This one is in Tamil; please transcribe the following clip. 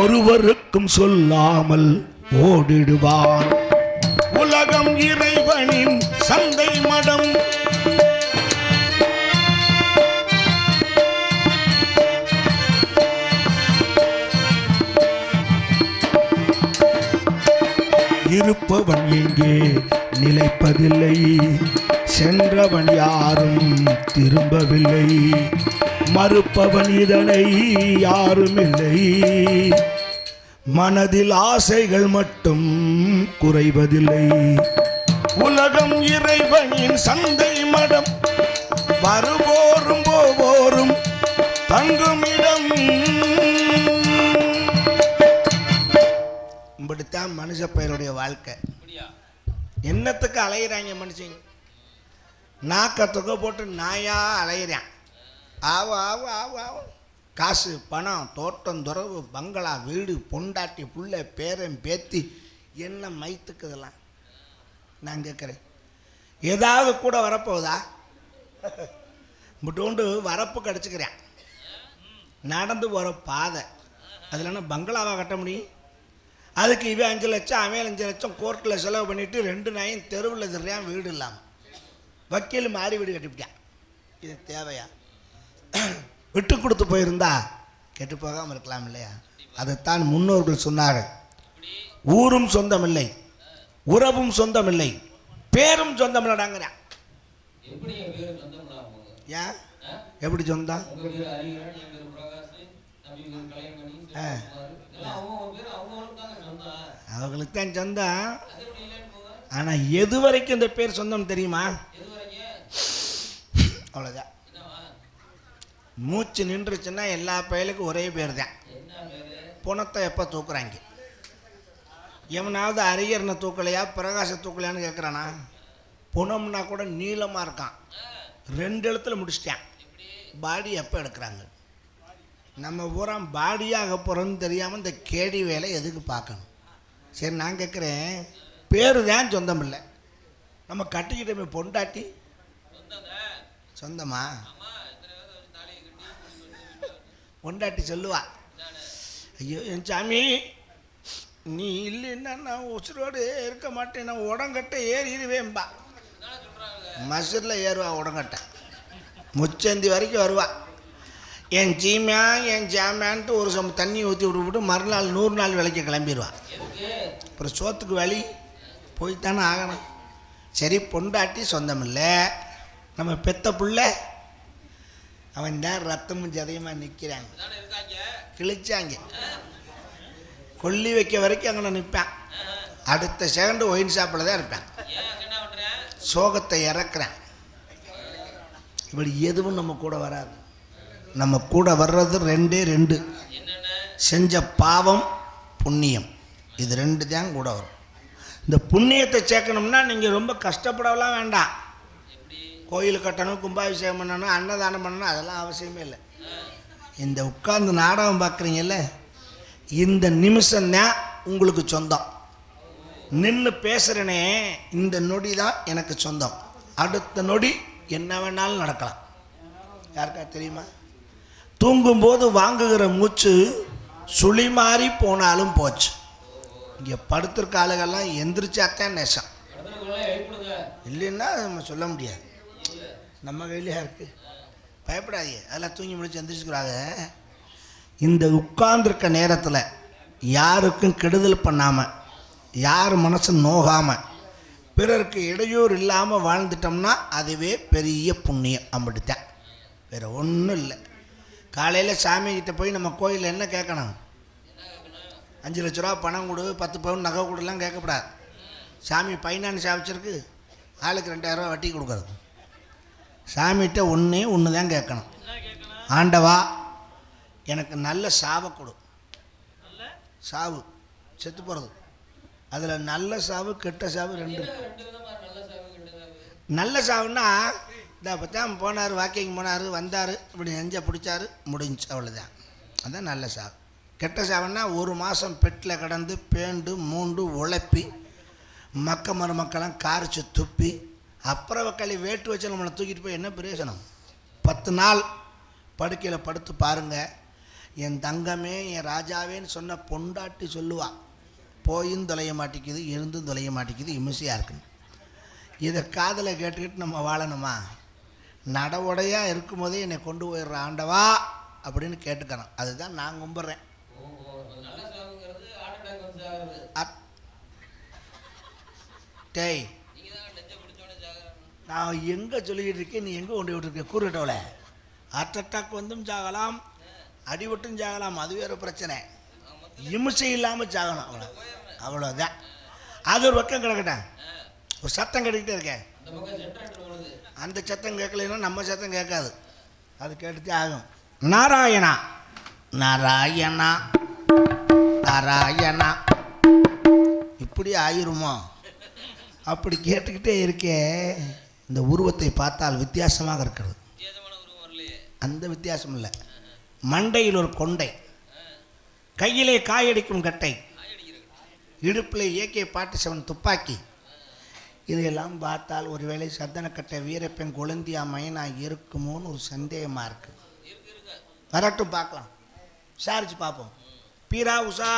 ஒருவருக்கும் சொல்லாமல் ஓடிடுவான். உலகம் இறைவனின் சந்தை மடம். இருப்பவன் எங்கே நிலைப்பதில்லை. சென்றவன் யாரும் திரும்பவில்லை. மறுப்பவன் இதனை யாரும் இல்லை மனதில் ஆசைகள் மட்டும் குறைவதில்லை. உலகம் இறைவனின் சந்தை மடம். வருவோரும் போவோரும் தங்குமிடம் இப்படித்தான் மனுஷ பெயருடைய வாழ்க்கை. என்னத்துக்கு அலையிறாங்க மனுஷங்க? நாக்க தொகை போட்டு நாயா அலையிறான். ஆவும் ஆவும் ஆவும் ஆவும் காசு பணம் தோட்டம் துறவு பங்களா வீடு பொண்டாட்டி புள்ள பேரன் பேத்தி என்ன மைத்துக்கு இதெல்லாம் நான் கேட்குறேன். ஏதாவது கூட வரப்போகுதா? முட்டோண்டு வரப்பு கிடச்சிக்கிறேன். நடந்து போகிற பாதை. அதில் என்ன பங்களாவாக கட்ட முடியும்? அதுக்கு இவன் அஞ்சு லட்சம் அவன் அஞ்சு லட்சம் கோர்ட்டில் செலவு பண்ணிவிட்டு ரெண்டு நாயும் தெருவில் திரியான் வீடு இல்லாமல் வக்கீல் மாறி வீடு கட்டிவிட்டான் இது தேவையா? விட்டு கொடுத்து போயிருந்தா கெட்டு போகாமல் இருக்கலாம் இல்லையா? அதைத்தான் முன்னோர்கள் சொன்னார்கள். ஊரும் சொந்தமில்லை உறவும் சொந்தமில்லை பேரும் சொந்தமில்லடாங்கிறான் ஏன்? எப்படி சொந்தம் அவங்களுக்கு தான் சொந்தம் ஆனால் எது வரைக்கும் இந்த பேர் சொந்தம் தெரியுமா? அவ்வளோதான் மூச்சு நின்றுச்சுன்னா எல்லா பயலுக்கும் ஒரே பேர் தான் புணத்தை எப்போ தூக்குறாங்க? எவனாவது அரியர்னை தூக்கலையா பிரகாச தூக்கலையான்னு கேட்குறானா புணம்னா கூட நீளமாக இருக்கான். ரெண்டு இடத்துல முடிச்சிட்டான். பாடி எப்போ எடுக்கிறாங்க? நம்ம பூரா பாடியாக போகிறோன்னு தெரியாமல் இந்த கேடி வேலை எதுக்கு பார்க்கணும்? சரி நான் கேட்குறேன் பேர் தான் சொந்தம் இல்லை நம்ம கட்டிக்கிட்டோமே பொண்டாட்டி சொந்தமா? பொண்டாட்டி சொல்லுவா. ஐயோ என் சாமி நீ இல்லைன்னா நான் உசுரோடு இருக்க மாட்டேன். நான் உடங்கட்ட ஏறிடுவேன்பா. மசூரில் ஏறுவா உடங்கட்ட. முச்சந்தி வரைக்கும் வருவா. என் ஜீமியா என் ஜாமியான்ட்டு ஒரு சம தண்ணி ஊற்றி விட்டுவிட்டு மறுநாள் நூறு நாள் விலைக்கு கிளம்பிடுவா. அப்புறம் சோத்துக்கு வழி போய்த்தானே ஆகணும். சரி பொண்டாட்டி சொந்தமில்லை. நம்ம பெத்த பிள்ளை அவன் தான் ரத்தமும் ஜதையுமா நிற்கிறாங்க கிழிச்சாங்க. கொல்லி வைக்க வரைக்கும் அங்கே நிற்பான் அடுத்த செகண்டு ஒயின் ஷாப்பில் தான் இருப்பேன். சோகத்தை இறக்குறேன். இப்படி எதுவும் நம்ம கூட வராது. நம்ம கூட வர்றது ரெண்டே ரெண்டு. செஞ்ச பாவம் புண்ணியம். இது ரெண்டு தான் கூட வரும். இந்த புண்ணியத்தை சேர்க்கணும்னா நீங்கள் ரொம்ப கஷ்டப்படலாம் வேண்டாம். கோயில் கட்டணும் கும்பாபிஷேகம் பண்ணணும் அன்னதானம் பண்ணணும் அதெல்லாம் அவசியமே இல்லை. இந்த உட்கார்ந்து நாடகம் பார்க்குறீங்கல்ல இந்த நிமிஷம்தான் உங்களுக்கு சொந்தம். நின்று பேசுகிறனே இந்த நொடி தான் எனக்கு சொந்தம். அடுத்த நொடி என்ன வேணாலும் நடக்கலாம். யாருக்கா தெரியுமா? தூங்கும்போது வாங்குகிற மூச்சு சுழி மாறி போனாலும் போச்சு. இங்கே படுத்திருக்க ஆளுகள்லாம் எந்திரிச்சாத்தான் நேசம். இல்லைன்னா நம்ம சொல்ல முடியாது. நம்ம வேலையாக இருக்குது பயப்படாதீங்க. அதெல்லாம் தூங்கி முடிச்சு எந்திரிச்சுக்கிறாங்க. இந்த உட்கார்ந்துருக்க நேரத்தில் யாருக்கும் கெடுதல் பண்ணாமல் யார் மனசு நோகாமல் பிறருக்கு இடையூறு இல்லாமல் வாழ்ந்துட்டோம்னா அதுவே பெரிய புண்ணியம் அப்படித்தான் வேறு ஒன்றும் இல்லை. காலையில் சாமிகிட்ட போய் நம்ம கோயிலில் என்ன கேட்கணும் அஞ்சு லட்ச ரூபா பணம் கொடு பத்து பவுன் நகை கொடுலாம் கேட்கக்கூடாது சாமி பைனான்ஸ் வச்சிருக்கு ஆளுக்கு ரெண்டாயிரரூவா வட்டி கொடுக்குறது. சாமிகிட்ட ஒன்றே ஒன்று தான் கேட்கணும். ஆண்டவா எனக்கு நல்ல சாவை கொடு. சாவு செத்து போகிறது அதில் நல்ல சாவு கெட்ட சாவு ரெண்டு. நல்ல சாவுன்னா இந்த தான் போனார் வாக்கிங் போனார் வந்தார் இப்படி நெஞ்ச பிடிச்சாரு முடிஞ்சு அவ்வளோதான் அதுதான் நல்ல சாவு. கெட்ட சாவுன்னா ஒரு மாதம் பெட்டில் கிடந்து பேண்டு மூண்டு உழைப்பி மக்க மருமக்கெல்லாம் காரிச்சு துப்பி அப்புறம் வக்காளி வேட்டு வச்சு நம்மளை தூக்கிட்டு போய் என்ன பிரயோஜனம் பத்து நாள் படுக்கையில் படுத்து பாருங்கள் என் தங்கமே என் ராஜாவேன்னு சொன்ன பொண்டாட்டி சொல்லுவா போயும் தொலைய மாட்டேங்குது இருந்தும் தொலைய மாட்டேங்குது இமிசையாக இருக்குன்னு. இதை காதில் கேட்டுக்கிட்டு நம்ம வாழணுமா? நடவுடையாக இருக்கும்போதே என்னை கொண்டு போயிடுற ஆண்டவா அப்படின்னு கேட்டுக்கிறோம் அதுதான் நான் கும்பிட்றேன். டேய் நல்ல சாவுங்கிறது ஹார்ட் அட்டாக் வந்து சாகுறது அத் டேய் நீங்க தான் நெஞ்ச பிடிச்சோடனே சாகுறாங்க நான் எங்கே சொல்லிக்கிட்டு இருக்கேன் நீ எங்கே கொண்டு விட்டுருக்க? கூறுகிட்டவள ஹார்ட் அட்டாக் வந்தும் சாகலாம் அடிபட்டும் சாகலாம் அது வேறு பிரச்சனை. இமிசை இல்லாமல் சாகணும் அவ்வளோ அவ்வளோதான் அது ஒரு பக்கம் கிடக்கட்டேன் ஒரு சத்தம் கேட்டுக்கிட்டே இருக்கேன் அந்த சத்தம் கேட்கலைன்னா நம்ம சத்தம் கேட்காது. அது கேட்டுட்டே ஆகும். நாராயணா. நாராயணா. நாராயணா. இப்படி ஆயிருமோ? அப்படி கேட்டுக்கிட்டே இருக்கே. இந்த உருவத்தை பார்த்தால் வித்தியாசமாக இருக்கிறது. அந்த வித்தியாசம் இல்லை. மண்டையில் ஒரு கொண்டை. கையிலே காயடிக்கும் கட்டை. இடுப்பில் ஏகே பாட்டு செவன் துப்பாக்கி. இதையெல்லாம் பார்த்தால் ஒருவேளை சந்தனக்கட்டை வீரப்பெண் கொழுந்தியா மைனா இருக்குமோன்னு ஒரு சந்தேகமாக இருக்கு. வரட்டும் பார்க்கலாம். விசாரிச்சு பார்ப்போம். பீரா உஷா.